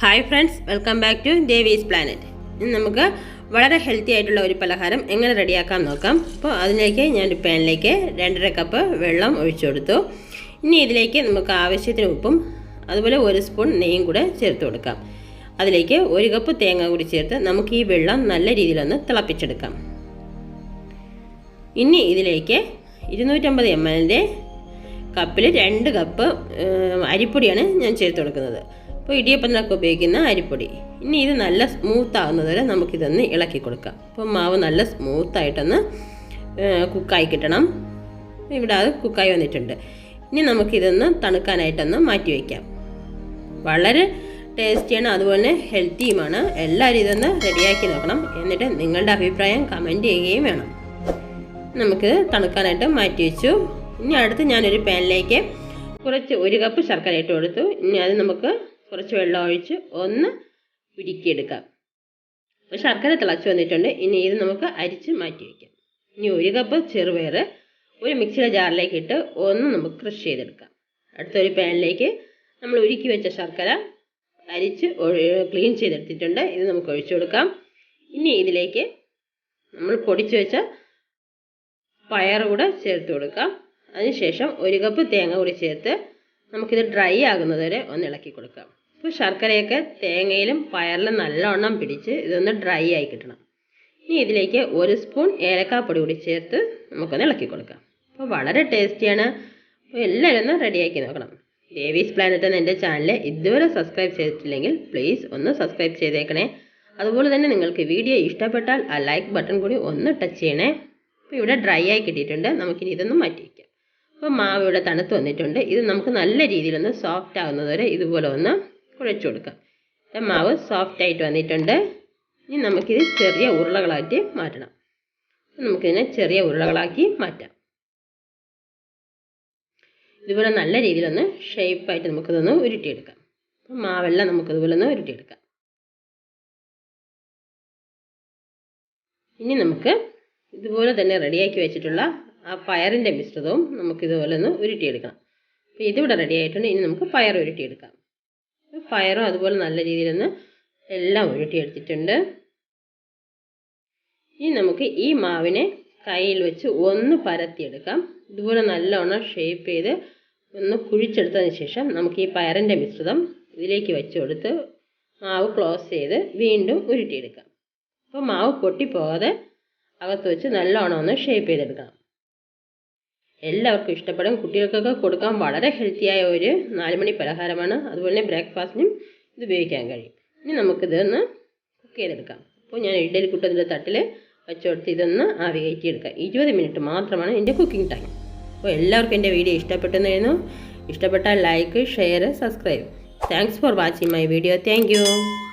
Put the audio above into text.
Hi friends welcome back to Devi's Planet ഇന്ന് നമുക്ക് വളരെ ഹെൽത്തി ആയിട്ടുള്ള ഒരു പലഹാരം എങ്ങനെ റെഡിയാക്കാം നോക്കാം. അപ്പോൾ അതിലേക്ക് ഞാൻ പാനിലേക്ക് രണ്ടര കപ്പ് വെള്ളം ഒഴിച്ചു കൊടുത്തു. ഇനി ഇതിലേക്ക് നമുക്ക് ആവശ്യത്തിന് ഉപ്പും അതുപോലെ ഒരു സ്പൂൺ നെയ്യും കൂടെ ചേർത്ത് കൊടുക്കാം. അതിലേക്ക് ഒരു കപ്പ് തേങ്ങ കൂടി ചേർത്ത് നമുക്ക് ഈ വെള്ളം നല്ല രീതിയിലൊന്ന് തിളപ്പിച്ചെടുക്കാം. ഇനി ഇതിലേക്ക് ഇരുന്നൂറ്റമ്പത് എം എല്ലിന്റെ കപ്പിൽ രണ്ട് കപ്പ് അരിപ്പൊടിയാണ് ഞാൻ ചേർത്ത് കൊടുക്കുന്നത്. അപ്പോൾ ഇടിയപ്പത്തിനൊക്കെ ഉപയോഗിക്കുന്ന അരിപ്പൊടി. ഇനി ഇത് നല്ല സ്മൂത്ത് ആകുന്നതുവരെ നമുക്കിതൊന്ന് ഇളക്കി കൊടുക്കാം. അപ്പോൾ മാവ് നല്ല സ്മൂത്തായിട്ടൊന്ന് കുക്കായി കിട്ടണം. ഇവിടെ അത് കുക്കായി വന്നിട്ടുണ്ട്. ഇനി നമുക്കിതൊന്ന് തണുക്കാനായിട്ടൊന്ന് മാറ്റി വയ്ക്കാം. വളരെ ടേസ്റ്റിയാണ് അതുപോലെ ഹെൽത്തിയുമാണ്. എല്ലാവരും ഇതൊന്ന് റെഡിയാക്കി നോക്കണം. എന്നിട്ട് നിങ്ങളുടെ അഭിപ്രായം കമന്റ് ചെയ്യുകയും വേണം. നമുക്ക് തണുക്കാനായിട്ട് മാറ്റി വെച്ചു. ഇനി അടുത്ത് ഞാനൊരു പാനിലേക്ക് കുറച്ച് ഒരു കപ്പ് ശർക്കര ഇട്ട് കൊടുത്തു. ഇനി അത് നമുക്ക് കുറച്ച് വെള്ളം ഒഴിച്ച് ഒന്ന് ഉരുക്കിയെടുക്കാം. അപ്പോൾ ശർക്കര തിളച്ച് വന്നിട്ടുണ്ട്. ഇനി ഇത് നമുക്ക് അരിച്ച് മാറ്റി വയ്ക്കാം ഇനി ഒരു കപ്പ് ചെറുപയർ ഒരു മിക്സിയുടെ ജാറിലേക്ക് ഇട്ട് ഒന്ന് നമുക്ക് ക്രഷ് ചെയ്തെടുക്കാം. അടുത്തൊരു പാനിലേക്ക് നമ്മൾ ഉരുക്കി വെച്ച ശർക്കര അരിച്ച് ക്ലീൻ ചെയ്തെടുത്തിട്ടുണ്ട്. ഇത് നമുക്ക് ഒഴിച്ചു കൊടുക്കാം. ഇനി ഇതിലേക്ക് നമ്മൾ പൊടിച്ചു വെച്ച പയർ കൂടെ ചേർത്ത് കൊടുക്കാം. അതിനുശേഷം ഒരു കപ്പ് തേങ്ങ കൂടി ചേർത്ത് നമുക്കിത് ഡ്രൈ ആകുന്നത് വരെ ഒന്ന് ഇളക്കി കൊടുക്കാം. ഇപ്പോൾ ശർക്കരയൊക്കെ തേങ്ങയിലും പയറിലും നല്ലവണ്ണം പിടിച്ച് ഇതൊന്ന് ഡ്രൈ ആയി കിട്ടണം. ഇനി ഇതിലേക്ക് ഒരു സ്പൂൺ ഏലക്കാപ്പൊടി കൂടി ചേർത്ത് നമുക്കൊന്ന് ഇളക്കി കൊടുക്കാം. അപ്പോൾ വളരെ ടേസ്റ്റിയാണ് അപ്പോൾ എല്ലാവരും ഒന്ന് റെഡിയാക്കി നോക്കണം. ദേവീസ് പ്ലാനറ്റ് എന്ന എന്റെ ചാനൽ ഇതുവരെ സബ്സ്ക്രൈബ് ചെയ്തിട്ടില്ലെങ്കിൽ പ്ലീസ് ഒന്ന് സബ്സ്ക്രൈബ് ചെയ്തേക്കണേ. അതുപോലെ തന്നെ നിങ്ങൾക്ക് വീഡിയോ ഇഷ്ടപ്പെട്ടാൽ ആ ലൈക്ക് ബട്ടൺ കൂടി ഒന്ന് ടച്ച് ചെയ്യണേ. അപ്പോൾ ഇവിടെ ഡ്രൈ ആയി കിട്ടിയിട്ടുണ്ട്. നമുക്കിനി ഇതൊന്ന് മാറ്റി വയ്ക്കാം അപ്പോൾ മാവ് ഇവിടെ തണുത്ത് വന്നിട്ടുണ്ട്. ഇത് നമുക്ക് നല്ല രീതിയിലൊന്ന് സോഫ്റ്റ് ആകുന്നതുവരെ ഇതുപോലെ ഒന്ന് കുഴച്ച് കൊടുക്കാം ഇപ്പം മാവ് സോഫ്റ്റ് ആയിട്ട് വന്നിട്ടുണ്ട്. ഇനി നമുക്കിത് ചെറിയ ഉരുളകളാക്കി മാറ്റണം. നമുക്കിതിനെ ചെറിയ ഉരുളകളാക്കി മാറ്റാം. ഇതുപോലെ നല്ല രീതിയിലൊന്ന് ഷേപ്പായിട്ട് നമുക്കിതൊന്ന് ഉരുട്ടിയെടുക്കാം. അപ്പം മാവെല്ലാം നമുക്കിതുപോലെ ഒന്ന് ഉരുട്ടിയെടുക്കാം. ഇനി നമുക്ക് ഇതുപോലെ തന്നെ റെഡിയാക്കി വെച്ചിട്ടുള്ള ആ പയറിന്റെ മിശ്രിതവും നമുക്കിതുപോലെ ഒന്ന് ഉരുട്ടിയെടുക്കണം. അപ്പോൾ ഇതിവിടെ റെഡി ആയിട്ടുണ്ട്. ഇനി നമുക്ക് പയർ ഉരുട്ടിയെടുക്കാം. പയറും അതുപോലെ നല്ല രീതിയിലൊന്ന് എല്ലാം ഉരുട്ടിയെടുത്തിട്ടുണ്ട്. ഇനി നമുക്ക് ഈ മാവിനെ കയ്യിൽ വെച്ച് ഒന്ന് പരത്തിയെടുക്കാം. ഇതുപോലെ നല്ലോണം ഷേപ്പ് ചെയ്ത് ഒന്ന് കുഴിച്ചെടുത്തതിന് ശേഷം നമുക്ക് ഈ പയറിന്റെ മിശ്രിതം ഇതിലേക്ക് വെച്ച് കൊടുത്ത് മാവ് ക്ലോസ് ചെയ്ത് വീണ്ടും ഉരുട്ടിയെടുക്കാം. അപ്പോൾ മാവ് പൊട്ടിപ്പോകാതെ അകത്ത് വെച്ച് നല്ലോണം ഒന്ന് ഷേപ്പ് ചെയ്തെടുക്കണം. എല്ലാവർക്കും ഇഷ്ടപ്പെടും. കുട്ടികൾക്കൊക്കെ കൊടുക്കാൻ വളരെ ഹെൽത്തിയായ ഒരു നാലുമണി പലഹാരമാണ്. അതുപോലെ തന്നെ ബ്രേക്ക്ഫാസ്റ്റിനും ഇത് ഉപയോഗിക്കാൻ കഴിയും. ഇനി നമുക്കിത് ഒന്ന് കുക്ക് ചെയ്തെടുക്കാം. അപ്പോൾ ഞാൻ ഇഡലി കുട്ടത്തിന്റെ തട്ടിൽ വെച്ചുകൊടുത്ത് ഇതൊന്ന് ആവി കയറ്റിയെടുക്കാം. ഇരുപത് മിനിറ്റ് മാത്രമാണ് എന്റെ കുക്കിംഗ് ടൈം അപ്പോൾ എല്ലാവർക്കും എന്റെ വീഡിയോ ഇഷ്ടപ്പെട്ടെന്നായിരുന്നു ഇഷ്ടപ്പെട്ടാൽ like share subscribe thanks for watching my video thank